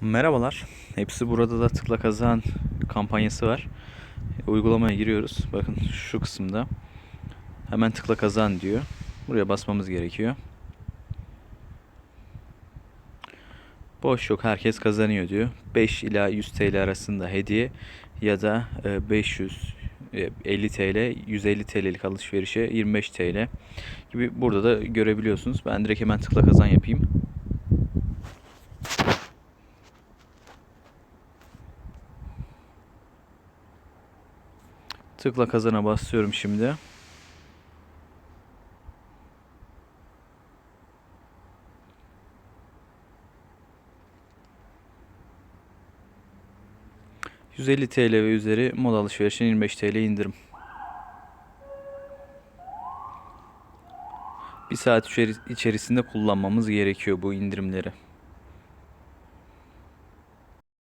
Merhabalar. Hepsi burada da tıkla kazan kampanyası var. Uygulamaya giriyoruz. Bakın şu kısımda. Hemen tıkla kazan diyor. Buraya basmamız gerekiyor. Boş yok herkes kazanıyor diyor. 5 ila 100 TL arasında hediye ya da e, 500 e, 50 TL 150 TL'lik alışverişe 25 TL gibi burada da görebiliyorsunuz. Ben direkt hemen tıkla kazan yapayım. Tıkla kazana basıyorum şimdi. ...150 TL ve üzeri moda alışverişine 25 TL indirim. Bir saat içeri- içerisinde kullanmamız gerekiyor bu indirimleri.